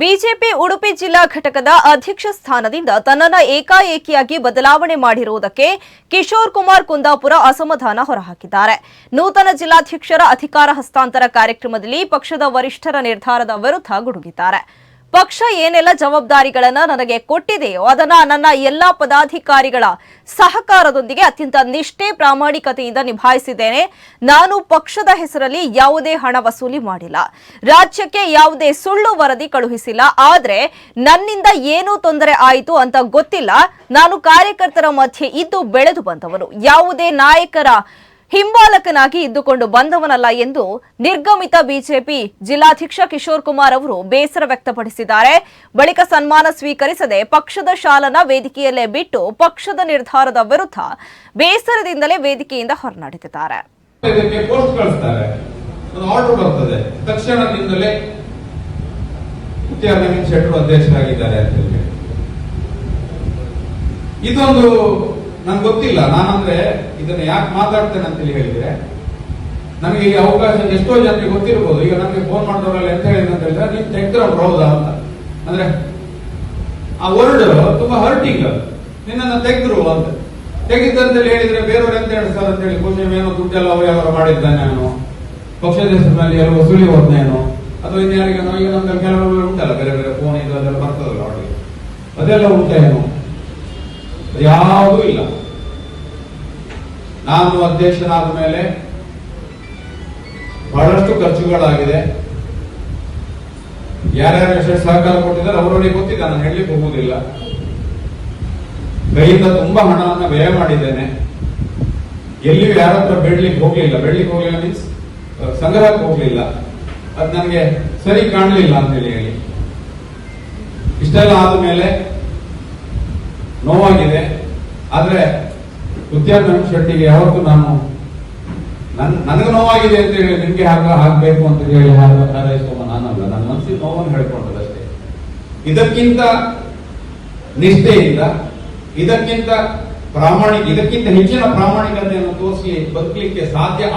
BJP Udupi ಜಿಲ್ಲಾ ಘಟಕದ ಅಧ್ಯಕ್ಷ ಸ್ಥಾನದಿಂದ ತನ್ನನ್ನ ಏಕಾಏಕಿಯಾಗಿ ಬದಲಾವಣೆ ಮಾಡಿರುವುದಕ್ಕೆ ಕಿಶೋರ್ ಕುಮಾರ್ ಕುಂದಾಪುರ ಅಸಮಾಧಾನ ಹೊರಹಾಕಿದ್ದಾರೆ. ನೂತನ ಜಿಲ್ಲಾಧ್ಯಕ್ಷರ ಅಧಿಕಾರ ಹಸ್ತಾಂತರ ಕಾರ್ಯಕ್ರಮದಲ್ಲಿ ಪಕ್ಷದ ವರಿಷ್ಠರ ನಿರ್ಧಾರದ ವಿರುದ್ಧ ಗುಡುಗಿದ್ದಾರೆ. ಪಕ್ಷ ಏನೆಲ್ಲ ಜವಾಬ್ದಾರಿಗಳನ್ನ ನನಗೆ ಕೊಟ್ಟಿದೆಯೋ ಅದನ್ನ ನನ್ನ ಎಲ್ಲಾ ಪದಾಧಿಕಾರಿಗಳ ಸಹಕಾರದೊಂದಿಗೆ ಅತ್ಯಂತ ನಿಷ್ಠೆ ಪ್ರಾಮಾಣಿಕತೆಯಿಂದ ನಿಭಾಯಿಸಿದ್ದೇನೆ. ನಾನು ಪಕ್ಷದ ಹೆಸರಲ್ಲಿ ಯಾವುದೇ ಹಣ ವಸೂಲಿ ಮಾಡಿಲ್ಲ. ರಾಜ್ಯಕ್ಕೆ ಯಾವುದೇ ಸುಳ್ಳು ವರದಿ ಕಳುಹಿಸಿಲ್ಲ. ಆದ್ರೆ ನನ್ನಿಂದ ಏನೂ ತೊಂದರೆ ಆಯಿತು ಅಂತ ಗೊತ್ತಿಲ್ಲ. ನಾನು ಕಾರ್ಯಕರ್ತರ ಮಧ್ಯೆ ಇದ್ದು ಬೆಳೆದು ಬಂದವನು. ಯಾವುದೇ ನಾಯಕರ ಹಿಂಬಾಲಕನಾಗಿ ಇದ್ದುಕೊಂಡು ಬಂದವನಲ್ಲ ಎಂದು ನಿರ್ಗಮಿತ ಬಿಜೆಪಿ ಜಿಲ್ಲಾಧ್ಯಕ್ಷ ಕಿಶೋರ್ ಕುಮಾರ್ ಅವರು ಬೇಸರ ವ್ಯಕ್ತಪಡಿಸಿದ್ದಾರೆ. ಬಳಿಕ ಸನ್ಮಾನ ಸ್ವೀಕರಿಸದೆ ಪಕ್ಷದ ಶಾಲನ ವೇದಿಕೆಯಲ್ಲೇ ಬಿಟ್ಟು ಪಕ್ಷದ ನಿರ್ಧಾರದ ವಿರುದ್ಧ ಬೇಸರದಿಂದಲೇ ವೇದಿಕೆಯಿಂದ ಹೇಳಿ. ಇದೊಂದು ನಂಗೆ ಗೊತ್ತಿಲ್ಲ. ನಾನಂದ್ರೆ ಇದನ್ನ ಯಾಕೆ ಮಾತಾಡ್ತೇನೆ ಅಂತ ಹೇಳಿ ಹೇಳಿದ್ರೆ, ನನಗೆ ಈ ಅವಕಾಶ ಎಷ್ಟೋ ಜನರಿಗೆ ಗೊತ್ತಿರ್ಬೋದು. ಈಗ ನನಗೆ ಫೋನ್ ಮಾಡಿದವರಲ್ಲಿ ಎಂತ ಹೇಳಿದ್ರು ಅಂತ ಹೇಳಿದ್ರೆ, ನೀನ್ ತೆಗ್ದ್ರವ್ರು ಹೌದಾ ಅಂತ. ಅಂದ್ರೆ ಆ ವರ್ಡ್ ತುಂಬಾ ಹರ್ಟಿಂಗ್ ನಿನ್ನ ತೆಗೆದ್ರು ಅಂತ. ತೆಗಿದ್ದಂತೇಳಿ ಹೇಳಿದ್ರೆ ಬೇರೆಯವ್ರು ಎಂತ ಹೇಳ್ತಾರೆ ಅಂತ ಹೇಳಿ ಬಹುಶಃ ಏನೋ ದುಡ್ಡೆಲ್ಲ ಅವ್ಯಾವ ಮಾಡಿದ್ದಾನೆ ಅವನು ಪಕ್ಷದ ಹೆಸರಿನಲ್ಲಿ ಎಲ್ಲ ವಸೂಲಿ ಹೋದ್ನೇನು ಅಥವಾ ಇನ್ಯಾರಿಗೆ ಈಗ ನಮ್ಗೆ ಕೆಲವರು ಉಂಟಲ್ಲ, ಬೇರೆ ಬೇರೆ ಫೋನ್ ಇದು ಅದೆಲ್ಲ ಬರ್ತದಲ್ಲ ಅವಳಿಗೆ ಅದೆಲ್ಲ ಉಂಟೇನೋ ಯಾವುದೂ ಇಲ್ಲ. ನಾನು ಅಧ್ಯಕ್ಷನಾದ ಮೇಲೆ ಬಹಳಷ್ಟು ಖರ್ಚುಗಳಾಗಿದೆ. ಯಾರ್ಯಾರು ಎಷ್ಟು ಸಹಕಾರ ಕೊಟ್ಟಿದ್ದಾರೆ ಅವರೊಳಗೆ ಗೊತ್ತಿದೆ ನಾನು ಹೇಳಲಿಕ್ಕೆ ಹೋಗುವುದಿಲ್ಲ ಕೈಯಿಂದ ತುಂಬಾ ಹಣವನ್ನು ವ್ಯಯ ಮಾಡಿದ್ದೇನೆ. ಎಲ್ಲಿಯೂ ಯಾರ ಹತ್ರ ಬೇಡ್ಲಿಕ್ಕೆ ಹೋಗ್ಲಿಲ್ಲ. ಬೆಳ್ಲಿಕ್ಕೆ ಹೋಗ್ಲಿಲ್ಲ ಮೀನ್ಸ್ ಸಂಗ್ರಹಕ್ಕೆ ಹೋಗ್ಲಿಲ್ಲ. ಅದು ನನಗೆ ಸರಿ ಕಾಣಲಿಲ್ಲ ಅಂತ ಹೇಳಿ. ಇಷ್ಟೆಲ್ಲ ಆದ್ಮೇಲೆ ನೋವಾಗಿದೆ. ಆದ್ರೆ ಉದ್ಯಾನ ಶೆಟ್ಟಿಗೆ ಯಾವತ್ತೂ ನಾನು ನನ್, ನನಗೆ ನೋವಾಗಿದೆ ಅಂತ ಹೇಳಿ ನಿಮ್ಗೆ ಹಾಗ, ಹಾಕ್ಬೇಕು ಅಂತ ಹೇಳಿ ಯಾರು ಹಾರೈಸುವ ನಾನಲ್ಲ ನನ್ನ ಮನಸ್ಸಿಗೆ ನೋವನ್ನು ಹೇಳ್ಕೊಂಡದಷ್ಟೇ ಇದಕ್ಕಿಂತ ನಿಷ್ಠೆಯಿಂದ, ಇದಕ್ಕಿಂತ ಪ್ರಾಮಾಣಿಕ, ಇದಕ್ಕಿಂತ ಹೆಚ್ಚಿನ ಪ್ರಾಮಾಣಿಕತೆಯನ್ನು ತೋರಿಸಿ ಬದುಕಲಿಕ್ಕೆ ಸಾಧ್ಯ